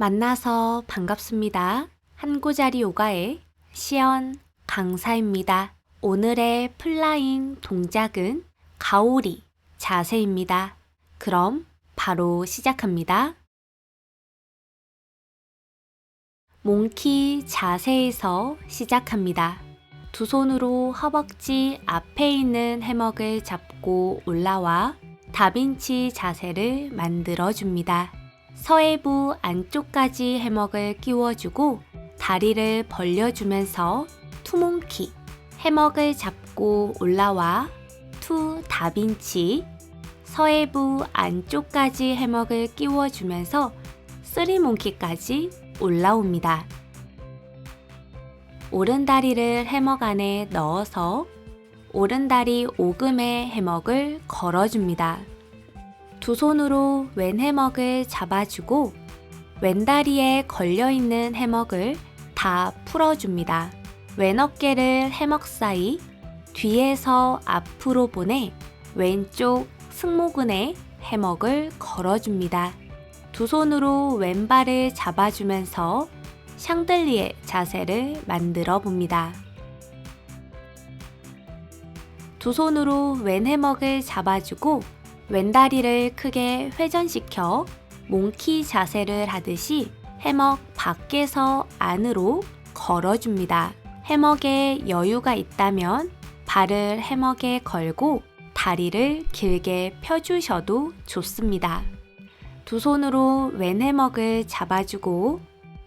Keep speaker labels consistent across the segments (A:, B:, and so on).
A: 만나서 반갑습니다. 한고자리 요가의 시연 강사입니다. 오늘의 플라잉 동작은 가오리 자세입니다. 그럼 바로 시작합니다. 몽키 자세에서 시작합니다. 두 손으로 허벅지 앞에 있는 해먹을 잡고 올라와 다빈치 자세를 만들어 줍니다. 서해부 안쪽까지 해먹을 끼워주고 다리를 벌려주면서 투몽키 해먹을 잡고 올라와 투 다빈치 서해부 안쪽까지 해먹을 끼워주면서 쓰리몽키까지 올라옵니다. 오른다리를 해먹 안에 넣어서 오른다리 오금에 해먹을 걸어줍니다. 두 손으로 왼 해먹을 잡아주고 왼다리에 걸려있는 해먹을 다 풀어줍니다. 왼 어깨를 해먹 사이 뒤에서 앞으로 보내 왼쪽 승모근에 해먹을 걸어줍니다. 두 손으로 왼발을 잡아주면서 샹들리에 자세를 만들어 봅니다. 두 손으로 왼 해먹을 잡아주고 왼다리를 크게 회전시켜 몽키 자세를 하듯이 해먹 밖에서 안으로 걸어줍니다. 해먹에 여유가 있다면 발을 해먹에 걸고 다리를 길게 펴주셔도 좋습니다. 두 손으로 왼 해먹을 잡아주고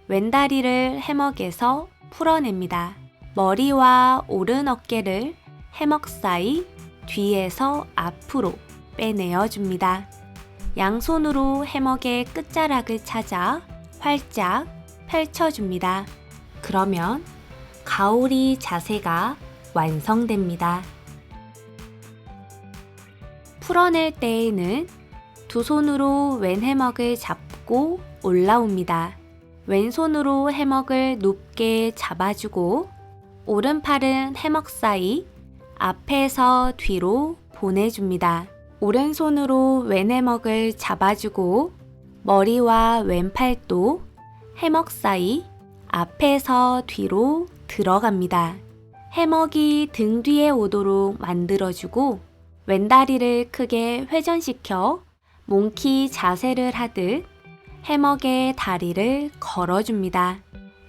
A: 왼다리를 해먹에서 풀어냅니다. 머리와 오른 어깨를 해먹 사이 뒤에서 앞으로 빼내어 줍니다. 양손으로 해먹의 끝자락을 찾아 활짝 펼쳐줍니다. 그러면 가오리 자세가 완성됩니다. 풀어낼 때에는 두 손으로 왼 해먹을 잡고 올라옵니다. 왼손으로 해먹을 높게 잡아주고 오른팔은 해먹 사이 앞에서 뒤로 보내줍니다. 오른손으로 왼 해먹을 잡아주고 머리와 왼팔도 해먹 사이 앞에서 뒤로 들어갑니다. 해먹이 등 뒤에 오도록 만들어주고 왼다리를 크게 회전시켜 몽키 자세를 하듯 해먹의 다리를 걸어줍니다.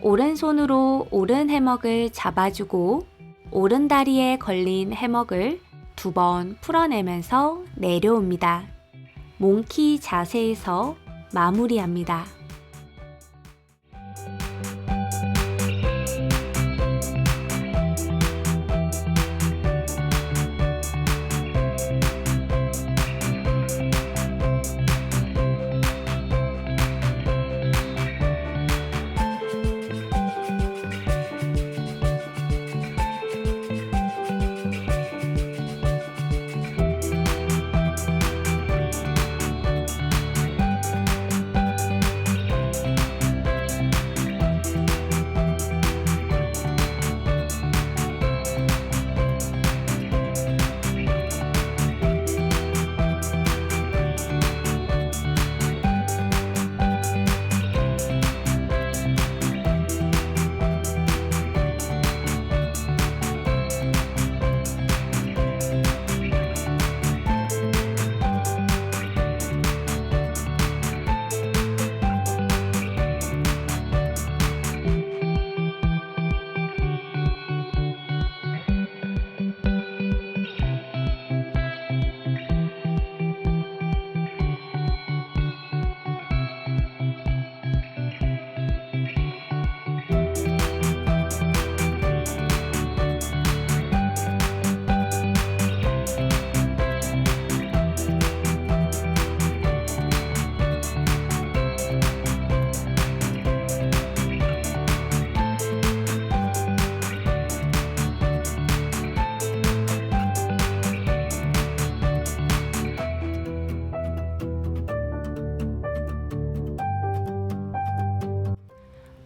A: 오른손으로 오른 해먹을 잡아주고 오른 다리에 걸린 해먹을 두 번 풀어내면서 내려옵니다. 몽키 자세에서 마무리합니다.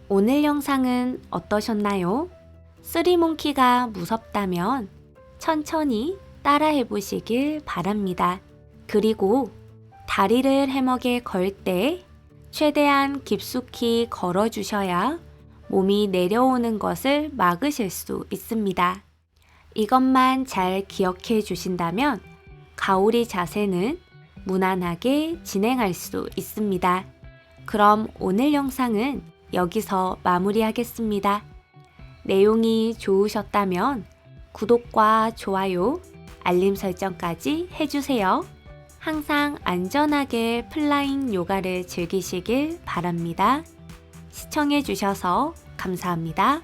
A: 오늘 영상은 어떠셨나요? 쓰리몽키가 무섭다면 천천히 따라해 보시길 바랍니다. 그리고 다리를 해먹에 걸 때 최대한 깊숙이 걸어 주셔야 몸이 내려오는 것을 막으실 수 있습니다. 이것만 잘 기억해 주신다면 가오리 자세는 무난하게 진행할 수 있습니다. 그럼 오늘 영상은 여기서 마무리하겠습니다. 내용이 좋으셨다면 구독과 좋아요, 알림 설정까지 해주세요. 항상 안전하게 플라잉 요가를 즐기시길 바랍니다. 시청해주셔서 감사합니다.